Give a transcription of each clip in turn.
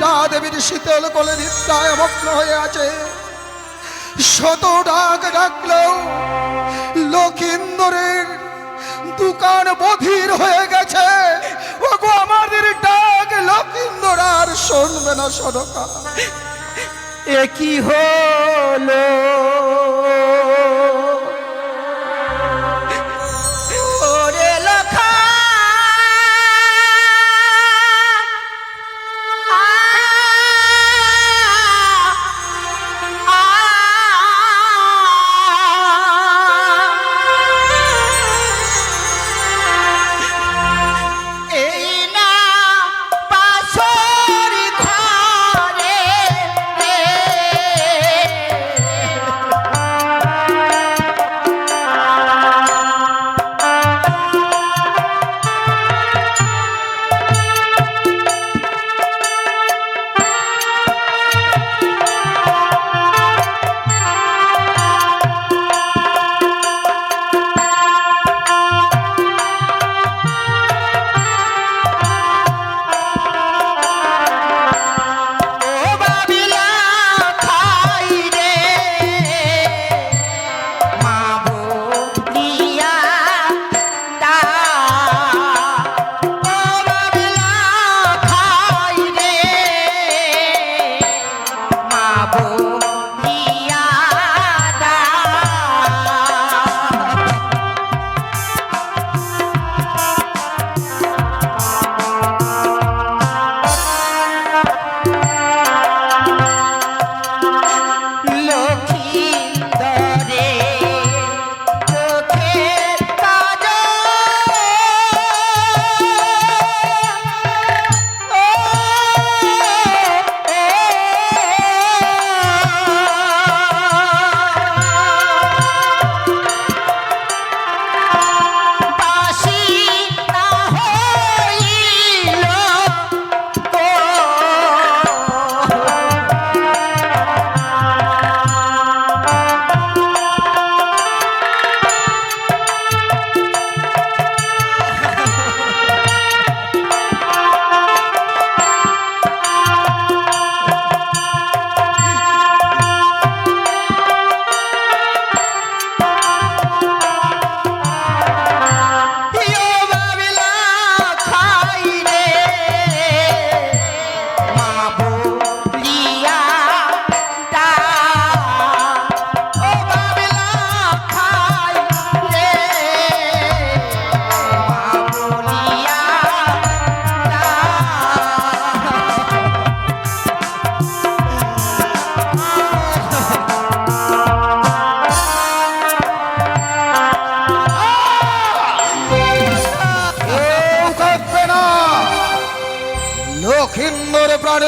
যা দেবীর শীতল কলে নিত্যায় মগ্ন হয়ে আছে। শত ডাক ডাকল লক্ষিন্দরের দোকান বধির হয়ে গেছে। ওগো আমাদের ডাক লক্ষিন্দর আর শুনবে না সরকার একই হলো?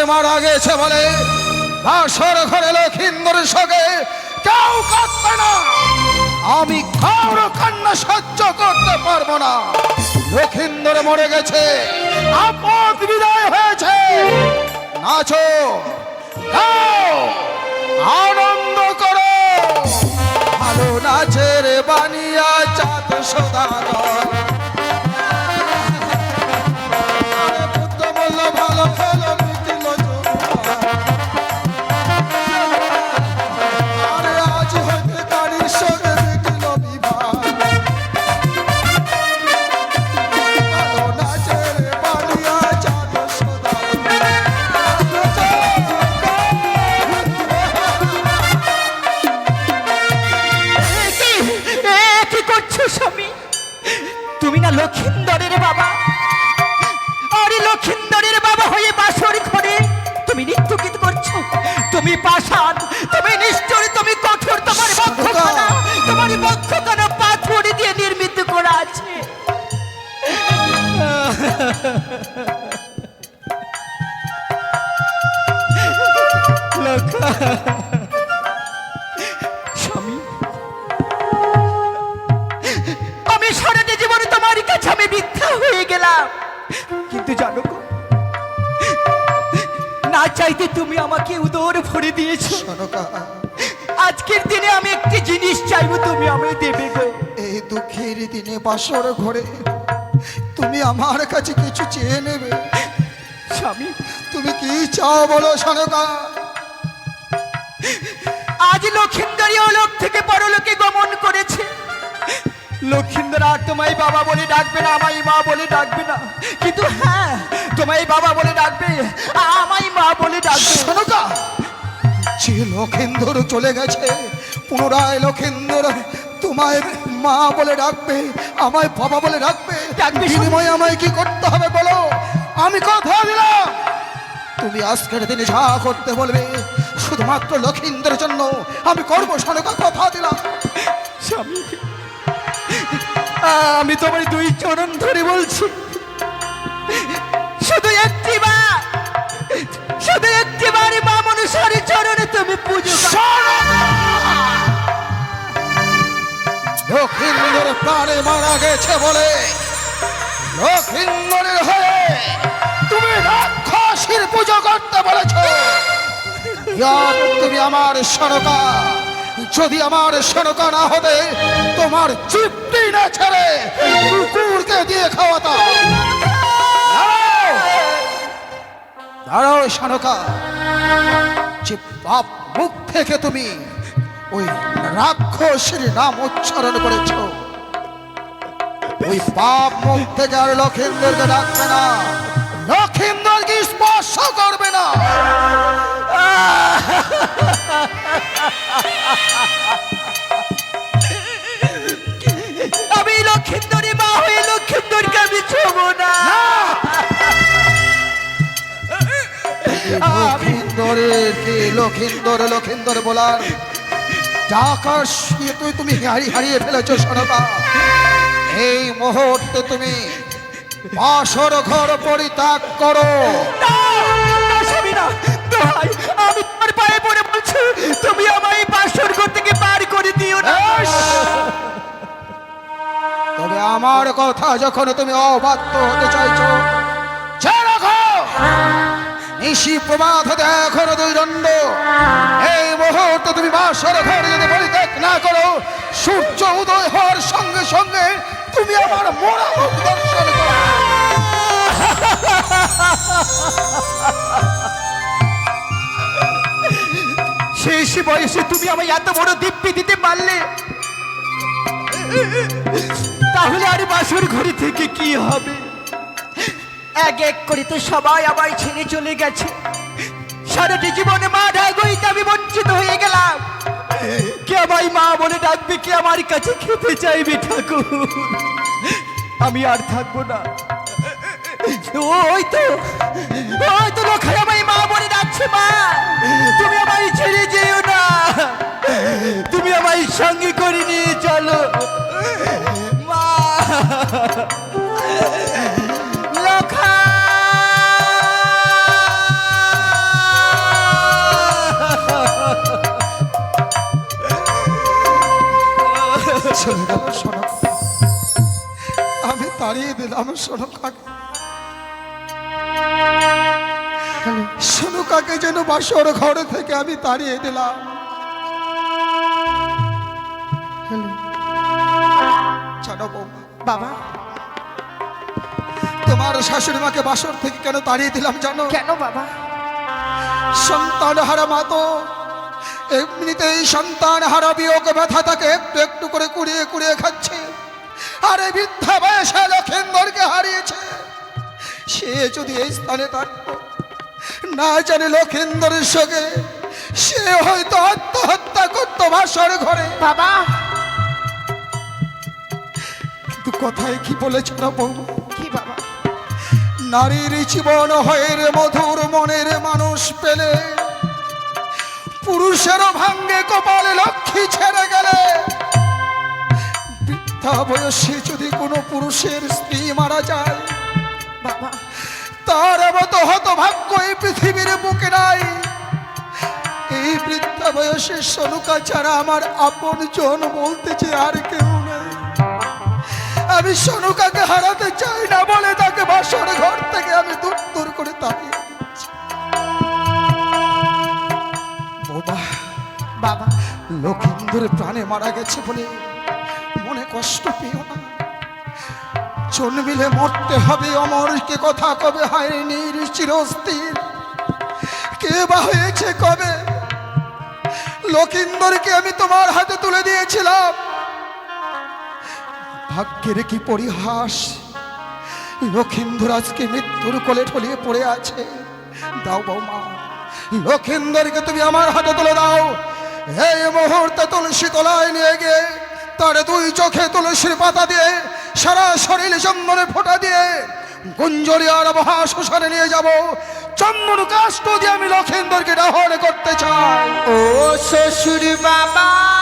মারা গেছে বলে ভাসর ঘরে লক্ষিন্দর সঙ্গে কেউ কাঁদবে না। আমি কারও কান্না সহ্য করতে পারব না। লক্ষিন্দর মরে গেছে। আপদ বিদায় হয়েছে। নাচো আনন্দ করো। ভালো নাচের বানিয়া চাঁদ সদা বাসর ঘরে তুমি আমার কাছে কিছু চেয়ে নেবে। স্বামী তুমি কি চাও বলো সনকা আজ লক্ষিন্দরী লোক থেকে পরলোকে গমন করেছে। লক্ষিন্দর আর তোমায় বাবা বলে ডাকবে না আমায় মা বলে ডাকবে না। কিন্তু হ্যাঁ তোমায় বাবা বলে ডাকবে আমায় মা বলে ডাকবে। সনকা যে লক্ষিন্দর চলে গেছে পুনরায় লক্ষিন্দর তোমায় মা বলে ডাকবে আমায় বাবা বলে ডাকবে। বিনিময়ে আমায় কি করতে হবে বলো? আমি কথা দিলাম। তুমি আজকের দিনে যা করতে বলবে শুধুমাত্র লক্ষিন্দরের জন্য আমি করব সনকা কথা দিলাম। স্বামী আমি তোমার দুই চরণ ধরে বলছি। শুধু একটি বার শুধু একটি বারে মা মনুষ্যের চরণে তুমি পুজো। লক্ষিন্দর প্রাণে মারা গেছে বলে লক্ষিন্দরের হয়ে তুমি রাক্ষসীর পুজো করতে বলেছ। তুমি আমার সনকা যদি আমার সনকা না হতে তোমার চিপটি না ছেড়ে কুকুরকে দিয়ে খাওয়াতাম। দাঁড়াও। সনকা যে পাপ মুখ থেকে তুমি ওই রাক্ষসের নাম উচ্চারণ করেছ। ওই পাপ মুখ থেকে আর লক্ষিন্দরকে ডাকবে না। লক্ষিন্দরকে স্পর্শ করবে না? আমি লক্ষিন্দরী মা হয়ে লক্ষিন্দরকে আমি ছোব না। লক্ষিন্দরের কি লক্ষিন্দর লক্ষিন্দর বলার? যাকার তুই তুমি হারিয়ে হারিয়ে ফেলেছ সনকা এই মুহূর্তে তুমি বাসর ঘর পরিত্যাগ করো। আমি তোমার পায়ে পড়ে বলছি তুমি আমায় এই বাসর ঘর থেকে বার করে দিও না। তবে আমার কথা যখন তুমি অবাধ্য হতে চাইছো নিশি প্রমাদ হতে এখনও দুই দণ্ড। এই মুহূর্তে তুমি বাসর ঘরে যদি পরিত্যাগ না করো, সূর্য উদয় হওয়ার সঙ্গে সঙ্গে তুমি আমার মোড়া মুখ দর্শন বয়সে তুমি আমায় এত বড় দিব্যি দিতে পারলে? তাহলে আর বাসর ঘরে থেকে কি হবে? এক এক করে তো সবাই আমায় ছেড়ে চলে গেছে। সারাটি জীবনে মা ডাকইতে আমি বঞ্চিত হয়ে গেলাম। কে আমায় মা বলে ডাকবে, কে আমার কাছে খেতে চাইবে ঠাকুর? আমি আর থাকব না। ওই তো ওই তো লোকের আমায় মা বলে ডাকছে মা। তুমি আমায় ছেড়ে যেও না। তুমি আমায় সঙ্গে করে নিয়ে চলো। মা। সনক আমি তাড়িয়ে দিলাম সনকাকে সনুকাকে যেন বাসর ঘর থেকে আমি তাড়িয়ে দিলাম। বাবা তোমার শাশুড়ি মাকে বাসর থেকে কেন তাড়িয়ে দিলাম জানো? কেন বাবা? সন্তান হারা মা তো এমনিতেই সন্তান হারা বিয়োগ ব্যথা তাকে একটু একটু করে কুড়িয়ে কুড়িয়ে খাচ্ছে। আর বৃদ্ধা বয়সে লক্ষেন্দরকে হারিয়েছে। সে যদি এই স্থানে থাকতো না জানে লক্ষেন্দরের সঙ্গে সে হয়তো আত্মহত্যা করতো বাসর ঘরে। বাবা! কিন্তু কথায় কি বলেছ না বৌমা? নারীর জীবন হয়ে রে মধুর মনের মানুষ পেলে পুরুষেরও ভাঙ্গে কপালে লক্ষ্মী ছেড়ে গেলে, বৃদ্ধা বয়সে যদি কোনো পুরুষের স্ত্রী মারা যায়, বাবা, তার মতো হত ভাগ্য এই পৃথিবীর বুকে নাই। এই বৃদ্ধা বয়সে সনুকা ছাড়া আমার আপন জন বলতে যে আর কেউ আমি সনুকাকে হারাতে চাই না বলে তাকে বাসর ঘর থেকে আমি দূর দূর করে তাড়িয়ে দিচ্ছি বোমা বাবা। লক্ষিন্দর প্রাণে মারা গেছে বলে মনে কষ্ট পেও না। জন্মিলে মরতে হবে অমরকে কথা কবে? হয়নি চিরস্থির। কে বা হয়েছে কবে? লকিন্দরকে আমি তোমার হাতে তুলে দিয়েছিলাম। ভাগ্যের কি পরিহাস? লক্ষিন্দর আজকে মৃত্যুর কোলে ঠলিয়ে পড়ে আছে। দাও বৌমা, লক্ষিন্দরকে তুমি আমার হাতে তুলে দাও। এই মুহূর্তে তুলসী তলায় নিয়ে গিয়ে, তার দুই চোখে তুলসীর পাতা দিয়ে, সারা শরীর চন্দনে ফোঁটা দিয়ে, গুঞ্জরি আর মহা শ্মশানে নিয়ে যাব। চন্দন কাষ্ট দিয়ে আমি লক্ষিন্দরকে ডাহন করতে চাই। ও শ্বশুর বাবা।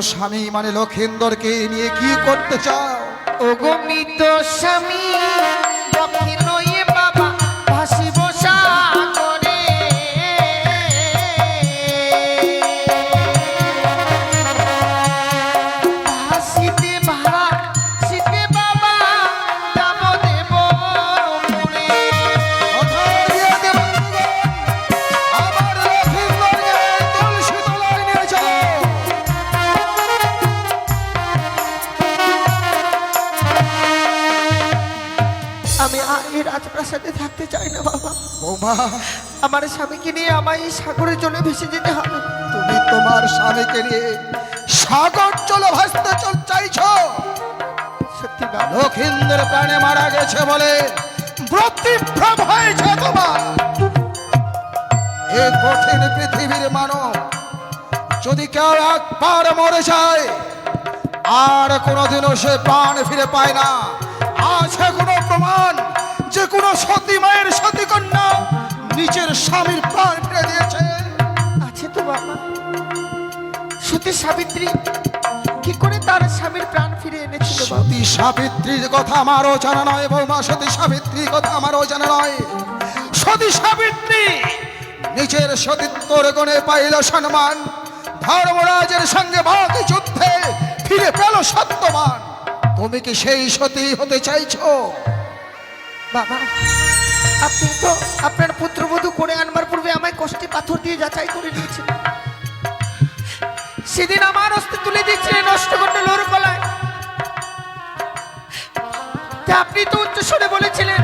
স্বামী মানে লক্ষেন্দরকে নিয়ে কি করতে চাও? ওগো মৃত স্বামী। বৌমা আমার স্বামীকে নিয়ে আমায় সাগরের জন্য ভেসে যেতে হবে। তুমি তোমার স্বামীকে নিয়ে সাগর চলো ভাসতে চল চাইছো। সত্যি বাবা লক্ষিন্দর প্রাণে মারা গেছে বলে প্রতিভ্রম হয়েছে তোমার। এই কঠিন পৃথিবীর মানব, যদি কেউ একবার মরে যায়, আর কোনোদিনও সে প্রাণ ফিরে পায় না। আছে কোনো প্রমাণ? যে কোনো সতী মায়ের সতী কন্যা নিজের স্বামীর প্রাণ ফিরে দিয়েছে। আছে তো বাবা। সতী সাবিত্রী কি করে তার স্বামীর প্রাণ ফিরে এনেছিল সতী সাবিত্রীর কথা আমারও জানা নয় বৌমা সতী সাবিত্রীর কথা আমারও জানা নয়। সতী সাবিত্রী নিজের সতীত্বর গণে পাইল সম্মান ধর্মরাজের সঙ্গে বাকি যুদ্ধে ফিরে পেল সত্যবান তুমি কি সেই সতী হতে চাইছো? বাবা আপনি তো আপনার পুত্রবধূ করে আনবার পূর্বে আমায় কষ্টে পাথর দিয়ে যাচাই করে নিয়েছিলেন। সেদিন আমার হস্তে তুলে দিচ্ছিলেন নষ্টকণ্ড লোর গলায় আপনি তো উচ্চ স্বরে বলেছিলেন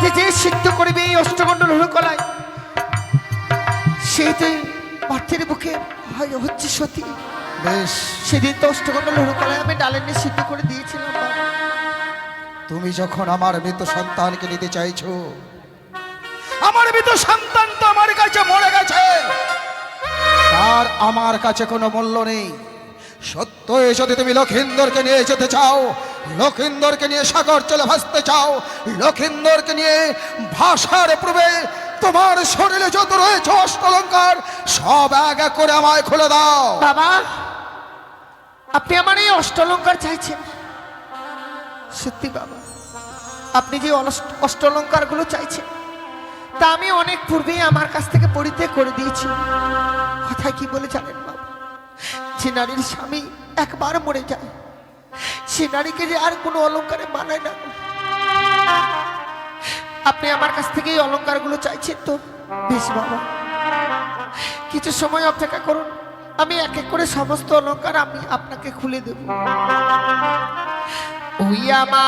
যে যে সিদ্ধ করবে এই অষ্টকণ্ড লোর গলায় সেই তো পার্থের বুকে হচ্ছে সতী। বেশ। সেদিন তো অষ্টকণ্ড লোর গলায় আমি ডালের নিয়ে সিদ্ধ করে দিয়েছিলাম। তুমি যখন আমার মৃত সন্তানকে নিতে চাইছো, আমার মৃত সন্তান তো আমার কাছে মরে গেছে। তার আমার কাছে কোনো মূল্য নেই। সত্য যদি তুমি লক্ষিন্দরকে নিয়ে যেতে চাও, লক্ষিন্দরকে নিয়ে সাগর চলে ভাসতে চাও, লক্ষিন্দরকে নিয়ে ভাষার পূর্বে তোমার শরীরে যত রয়েছে অষ্টলঙ্কার, সব এক এক করে আমায় খুলে দাও। বাবা, আপনি আমার এই অষ্টলঙ্কার চাইছেন। সত্যি বাবা, আপনি যে অষ্টলঙ্কারগুলো চাইছেন, তা আমি অনেক পূর্বেই আমার কাছ থেকে পরিত্যাগ করে দিয়েছি। কথায় কি বলে জানেন বাবা? যে নারীর স্বামী একবার মরে যায়, সে নারীকে যে আর কোনো অলঙ্কারে মানায় না। আপনি আমার কাছ থেকে এই অলঙ্কারগুলো চাইছেন তো? বেশ বাবা, কিছু সময় অপেক্ষা করুন, আমি এক এক করে সমস্ত অলঙ্কার আমি আপনাকে খুলে দেব। উইয়ামা।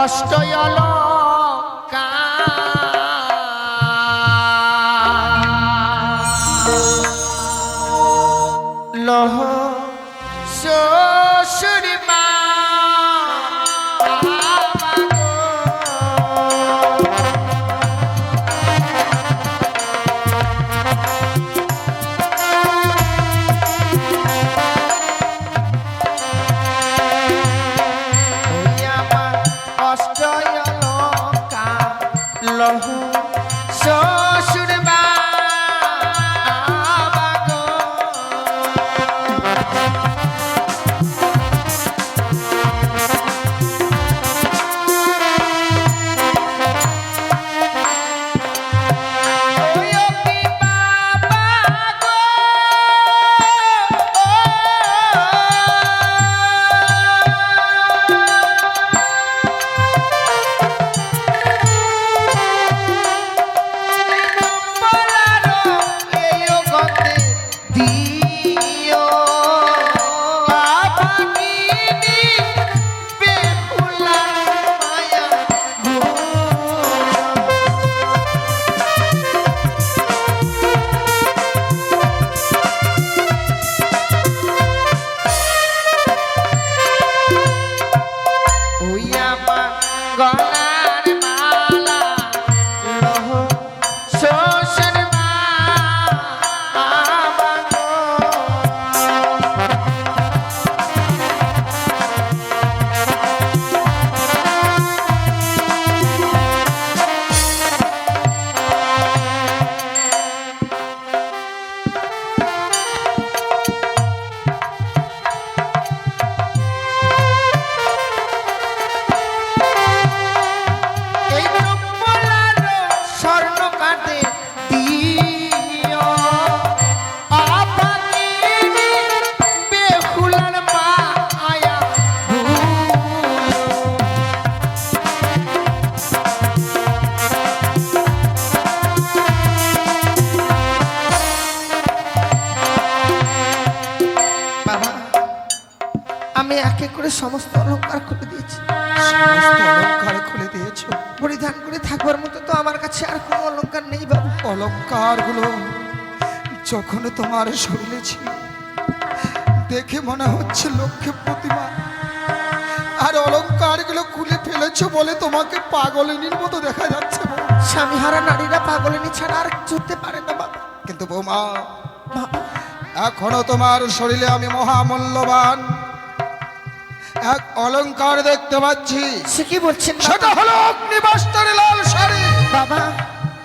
অষ্টয়ল লহ যখন তোমার শরীরে ছিল দেখে মনে হচ্ছে লক্ষ্মী প্রতিমা আর অলঙ্কারগুলো খুলে ফেলেছো বলে তোমাকে পাগলিনীর মতো দেখা যাচ্ছে। স্বামীহারা নারীরা পাগলিনী ছাড়া আর চলতে পারে না বাবা কিন্তু বৌমা এখনও তোমার শরীরে আমি মহামূল্যবান এক অলঙ্কার দেখতে পাচ্ছি সে কি বলছেন? সেটা হলো অগ্নিবাস্তার লাল শাড়ি বাবা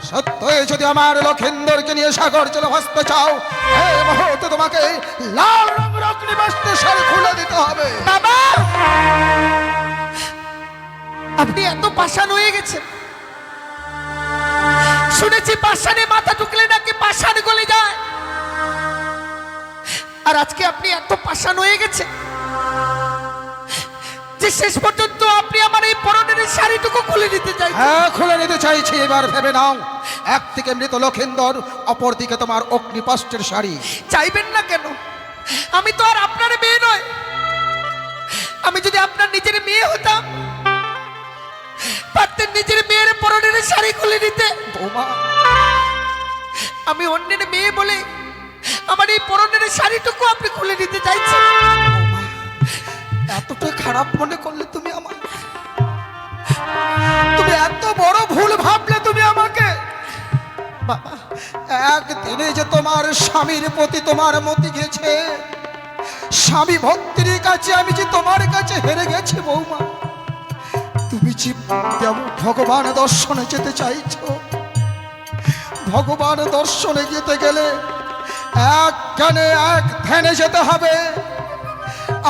সত্যই যদি আমার লক্ষিন্দরকে নিয়ে সাগর চলে ভাসতে চাও এই মুহূর্তে তোমাকে লাল রঙের অগ্নিবাস্তার শাড়ি খুলে দিতে হবে। বাবা! আপনি এত পাশান হয়ে গেছেন। শুনেছি পাষাণে মাথা ঢুকলে নাকি পাষাণ গলে যায়। আর আজকে আপনি এত পাষাণ হয়ে গেছেন যে শেষ পর্যন্ত আপনি আমার এই পরনের শাড়িটুকু খুলে নিতে চাই হ্যাঁ খুলে নিতে চাইছি এবার ভেবে নাও। একদিকে মৃত লক্ষিন্দর অপর দিকে তোমার অগ্নিপাস্টের শাড়ি। চাইবেন না কেন? আমি তো আর আপনার মেয়ে নয়। আমি যদি আপনার নিজের মেয়ে হতাম পারতেন নিজের মেয়ের পরনের শাড়ি খুলে নিতে বৌমা। আমি অন্যের মেয়ে বলে আমার এই পরনের শাড়িটুকু আপনি খুলে নিতে চাইছেন। এতটা খারাপ মনে করলে তুমি আমার তুমি এত বড় ভুল ভাবলে একদিনে যে তোমার স্বামীর প্রতি তোমার মতি গেছে, স্বামী ভক্তির কাছে আমি যে তোমার কাছে হেরে গেছি বৌমা, তুমি যে ভগবান দর্শনে যেতে চাইছো, ভগবান দর্শনে যেতে গেলে এক জ্ঞানে এক ধ্যানে যেতে হবে,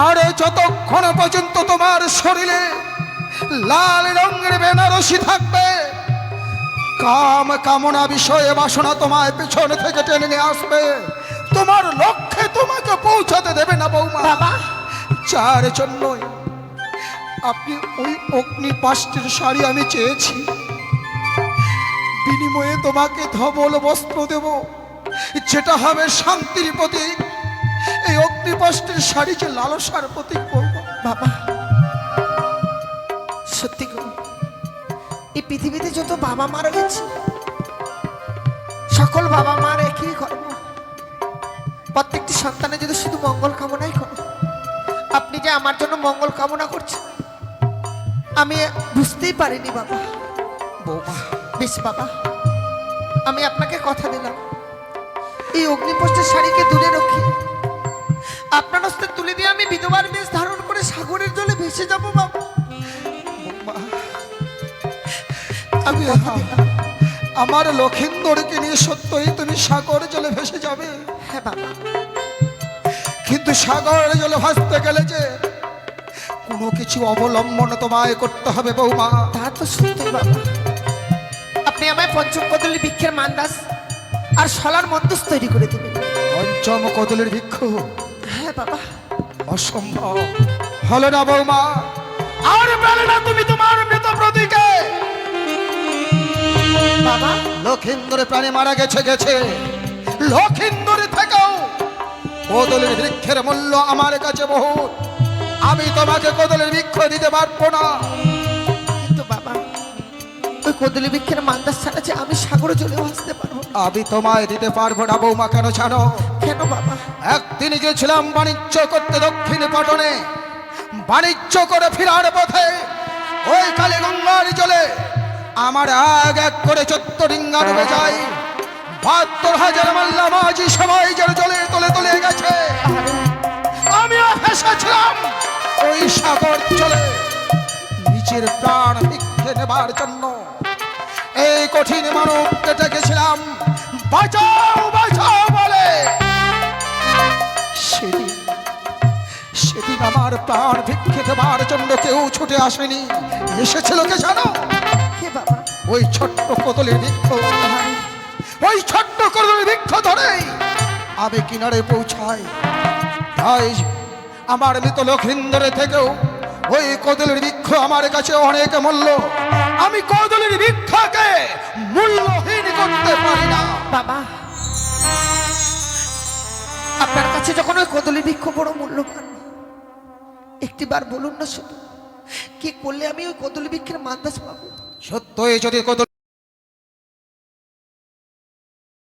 আর যতক্ষণ পর্যন্ত তোমার শরীরে লাল রঙের বেনারসি থাকবে কাম কামনা বিষয়ে বাসনা তোমায় পেছনে থেকে টেনে নিয়ে আসবে। তোমার লক্ষ্যে তোমাকে পৌঁছাতে দেবে না বৌমা। বাবা। যার জন্যই আপনি ওই অগ্নি পাষ্টের শাড়ি আমি চেয়েছি। বিনিময়ে তোমাকে ধবল বস্ত্র দেব। যেটা হবে শান্তির প্রতীক। এই অগ্নিপাষ্টের শাড়ি যে লালসার প্রতীক বলব বাবা। পৃথিবীতে যত বাবা মারা গেছে সকল বাবা মার একই কর্ম। প্রত্যেকটি সন্তানের যদি শুধু মঙ্গল কামনাই করো। আপনি যে আমার জন্য মঙ্গল কামনা করছেন, আমি বুঝতেই পারিনি বাবা। বৌমা, বেশ বাবা, আমি আপনাকে কথা দিলাম। এই অগ্নিপোষ্টের শাড়িকে দূরে রক্ষি আপনার হস্তে তুলে দিয়ে আমি বিধবার বেশ ধারণ করে সাগরের জলে ভেসে যাব বাবা। আমার লক্ষিন্দরকে নিয়ে সত্যই তুমি সাগর জলে ভেসে যাবে। হ্যাঁ বাবা। কিন্তু সাগর জলে ভাসতে গেলে যে কোনো কিছু অবলম্বন তোমায় করতে হবে বৌমা। তা তো সত্যি বাবা। আপনি আমায় পঞ্চম কদলী বৃক্ষের মান্দাস আর সলার মন্দস তৈরি করে দেবেন। পঞ্চম কদলের বৃক্ষ হ্যাঁ বাবা। অসম্ভব। হলো না বৌমা। আর পেলে না তুমি তোমার মৃত প্রতীকে। বাবা। লক্ষিন্দরে প্রাণী মারা গেছে গেছে। লক্ষিন্দরে থেকেও কদলের বৃক্ষের মূল্য আমার কাছে বহুত। আমি তোমাকে কদলের বৃক্ষ দিতে পারব না। কিন্তু বাবা ওই কদলী বৃক্ষের মান্দাস ছাড়া যে আমি সাগরে চলে পারব না। আমি তোমায় দিতে পারব না বৌমা কেন জানো কেন বাবা? একদিন গেছিলাম বাণিজ্য করতে দক্ষিণ পটনে। বাণিজ্য করে ফেরার পথে ওই কালী গঙ্গার জলে আমার এক এক করে চোদ্দ ডুবে যায়। বাহাত্তর হাজার মাল্লা মাঝি সবাই যেন জলে তলে তলে গেছে। আমিও হেসেছিলাম ওই সাগর চলে। নিজের প্রাণ ভিক্ষে নেবার জন্য। এই কঠিন মানব কেটে গেছিলাম। বাঁচাও বাঁচাও বলে। সেদিন সেদিন আমার প্রাণ ভিক্ষে দেবার জন্য কেউ ছুটে আসেনি। এসেছিল কে জানো? বাবা, ওই ছোট্ট কোতলের বৃক্ষ ওই ছোট্ট কোতলের বৃক্ষ ধরেই আমি কিনারে পৌঁছাই আমার মৃত লক্ষিন্দরে থেকেও ওই কোদলের বৃক্ষ আমার কাছে অনেক মূল্য। আমি কোদলের বৃক্ষকে মূল্যহীন করতে পারি না। বাবা, আপনার কাছে যখন ওই কদলী বৃক্ষ বড় মূল্যবান, একটিবার বলুন না শুধু, কি করলে আমি ওই কদলী বৃক্ষের মান্দাস পাবো? সত্যই যদি কোদল